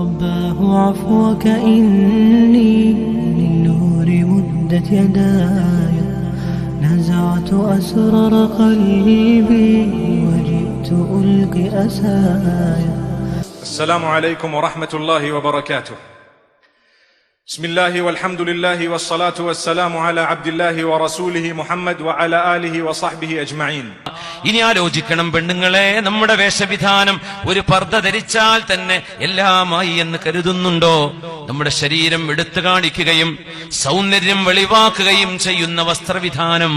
رباه عفوك إني للنور مدت يداي نزعت أسرار قلبي وجئت ألقي أسايا السلام عليكم ورحمة الله وبركاته. بسم الله والحمد لله والصلاة والسلام على عبد الله ورسوله محمد وعلى آله وصحبه أجمعين. ഇനി ആലോചിക്കണം പെണ്ണുങ്ങളെ നമ്മുടെ വേഷവിധാനം ഒരു പർദ്ദ ധരിച്ചാൽ തന്നെ എല്ലാമായി എന്ന് കരുതുന്നുണ്ടോ നമ്മുടെ ശരീരം എടുത്തു കാണിക്കുകയും സൗന്ദര്യം വെളിവാക്കുകയും ചെയ്യുന്ന വസ്ത്രവിധാനം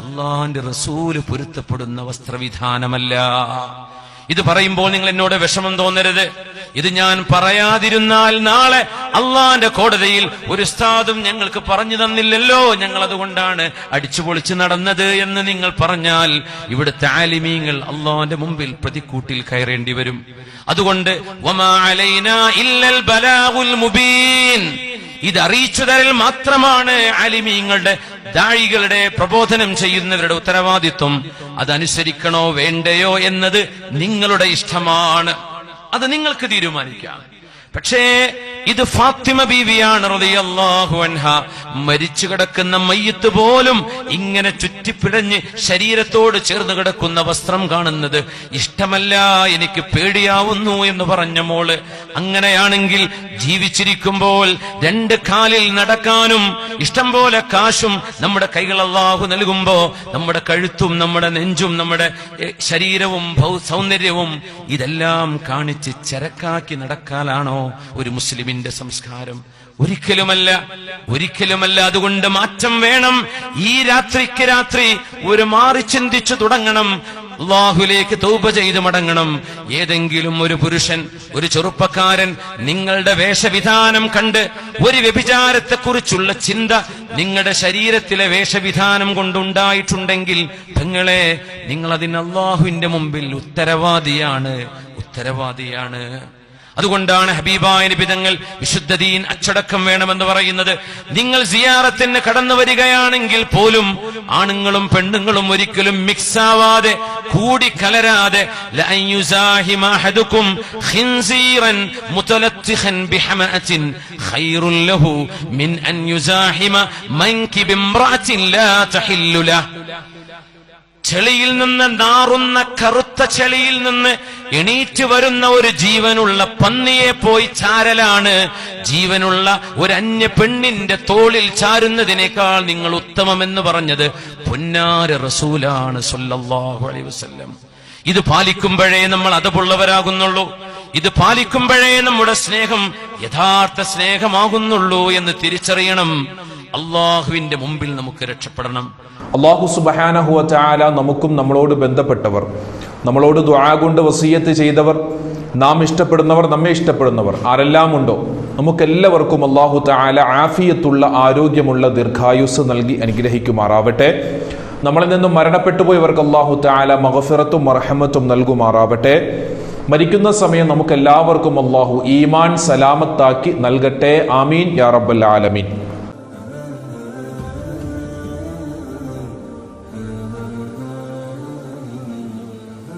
അള്ളാന്റെ റസൂല് പൊരുത്തപ്പെടുന്ന വസ്ത്രവിധാനമല്ല ഇത് പറയുമ്പോൾ നിങ്ങൾ എന്നോട് വിഷമം തോന്നരുത് ഇത് ഞാൻ പറയാതിരുന്നാൽ നാളെ അള്ളാന്റെ കോടതിയിൽ ഒരു ഉസ്താദും ഞങ്ങൾക്ക് പറഞ്ഞു തന്നില്ലല്ലോ. ഞങ്ങൾ അതുകൊണ്ടാണ് അടിച്ചു അടിച്ചുപൊളിച്ച് നടന്നത് എന്ന് നിങ്ങൾ പറഞ്ഞാൽ ഇവിടെ താലിമീങ്ങൾ അള്ളാന്റെ മുമ്പിൽ പ്രതിക്കൂട്ടിൽ കയറേണ്ടി വരും. അതുകൊണ്ട് ഇത് അറിയിച്ചു തരൽ മാത്രമാണ് അലിമീങ്ങളുടെ ദാഴികളുടെ പ്രബോധനം ചെയ്യുന്നവരുടെ ഉത്തരവാദിത്വം. അതനുസരിക്കണോ വേണ്ടയോ എന്നത് നിങ്ങളുടെ ഇഷ്ടമാണ്. അത് നിങ്ങൾക്ക് തീരുമാനിക്കാം. പക്ഷേ ഇത് ഫാത്തിമ ബീവിയാണ് റളിയല്ലാഹു അൻഹ. മരിച്ചു കിടക്കുന്ന മയ്യത്ത് പോലും ഇങ്ങനെ ചുറ്റിപ്പിടഞ്ഞ് ശരീരത്തോട് ചേർന്ന് കിടക്കുന്ന വസ്ത്രം കാണുന്നത് ഇഷ്ടമല്ല എനിക്ക് പേടിയാവുന്നു എന്ന് പറഞ്ഞ മോൾ. അങ്ങനെയാണെങ്കിൽ ജീവിച്ചിരിക്കുമ്പോൾ രണ്ട് കാലിൽ നടക്കാനും ഇഷ്ടം പോലെ കാശും നമ്മുടെ കൈകൾ അള്ളാഹു നൽകുമ്പോ നമ്മുടെ കഴുത്തും നമ്മുടെ നെഞ്ചും നമ്മുടെ ശരീരവും സൗന്ദര്യവും ഇതെല്ലാം കാണിച്ച് ചരക്കാക്കി നടക്കാനാണോ ഒരു മുസ്ലിമിന്റെ സംസ്കാരം. ഒരിക്കലുമല്ല ഒരിക്കലുമല്ല അതുകൊണ്ട് മാറ്റം വേണം. ഈ രാത്രിക്ക് രാത്രി ഒരു മാറി ചിന്തിച്ചു തുടങ്ങണം. അള്ളാഹുലേക്ക് തൗബ ചെയ്ത് മടങ്ങണം. ഏതെങ്കിലും ഒരു പുരുഷൻ ഒരു ചെറുപ്പക്കാരൻ നിങ്ങളുടെ വേഷവിധാനം കണ്ട് ഒരു വ്യഭിചാരത്തെക്കുറിച്ചുള്ള ചിന്ത നിങ്ങളുടെ ശരീരത്തിലെ വേഷവിധാനം കൊണ്ടുണ്ടായിട്ടുണ്ടെങ്കിൽ നിങ്ങളെ നിങ്ങൾ അതിന് അള്ളാഹുവിന്റെ മുമ്പിൽ ഉത്തരവാദിയാണ്. ഉത്തരവാദിയാണ്. അതുകൊണ്ടാണ് ഹബീബായ നിബിതങ്ങൾ വിശുദ്ധ ദീൻ അച്ചടക്കം വേണമെന്ന് പറയുന്നത്. നിങ്ങൾ സിയാറത്തിന് കടന്നു വരികയാണെങ്കിൽ പോലും ആണുങ്ങളും പെണ്ണുങ്ങളും ഒരിക്കലും മിക്സ് ആവാതെ കൂടി കലരാതെ ലഅൻ യുസാഹിമ അഹദുക്കും ഖിൻസീറൻ മുതലത്തിഖൻ ബിഹമഅത്തിൻ ഖൈറുൻ ലഹു മിൻ അൻ യുസാഹിമ ലാ തഹില്ലു ലഹ് ചെളിയിൽ നിന്ന് നാറുന്ന കറുത്ത ചെളിയിൽ നിന്ന് എണീറ്റ് വരുന്ന ഒരു ജീവനുള്ള പന്നിയെ പോയി ചാരലാണ്. ജീവനുള്ള ഒരു അന്യ പെണ്ണിന്റെ തോളിൽ ചാരുന്നതിനേക്കാൾ നിങ്ങൾ ഉത്തമമെന്ന് പറഞ്ഞത് പൊന്നാര റസൂലാണ് വസല്ലം. ഇത് പാലിക്കുമ്പോഴേ നമ്മൾ അതപുള്ളവരാകുന്നുള്ളൂ ഇത് പാലിക്കുമ്പോഴേ നമ്മുടെ സ്നേഹം യഥാർത്ഥ സ്നേഹമാകുന്നുള്ളൂ എന്ന് തിരിച്ചറിയണം. അള്ളാഹുവിന്റെ മുമ്പിൽ നമുക്ക് രക്ഷപ്പെടണം. അള്ളാഹു സുബഹാനഹുവ ചാല നമുക്കും നമ്മളോട് ബന്ധപ്പെട്ടവർ നമ്മളോട് ദുആ കൊണ്ട് വസീയത്ത് ചെയ്തവർ നാം ഇഷ്ടപ്പെടുന്നവർ നമ്മെ ഇഷ്ടപ്പെടുന്നവർ ആരെല്ലാം ഉണ്ടോ നമുക്കെല്ലാവർക്കും അള്ളാഹു താല ആഫിയത്തുള്ള ആരോഗ്യമുള്ള ദീർഘായുസ് നൽകി അനുഗ്രഹിക്കുമാറാവട്ടെ. നമ്മളിൽ നിന്നും മരണപ്പെട്ടു പോയവർക്ക് അള്ളാഹു താല മഹഫിറത്തും മർഹമത്തും നൽകുമാറാവട്ടെ. മരിക്കുന്ന സമയം നമുക്കെല്ലാവർക്കും അള്ളാഹു ഈമാൻ സലാമത്താക്കി നൽകട്ടെ. ആമീൻ. യാ റബ്ബൽ ആലമീൻ.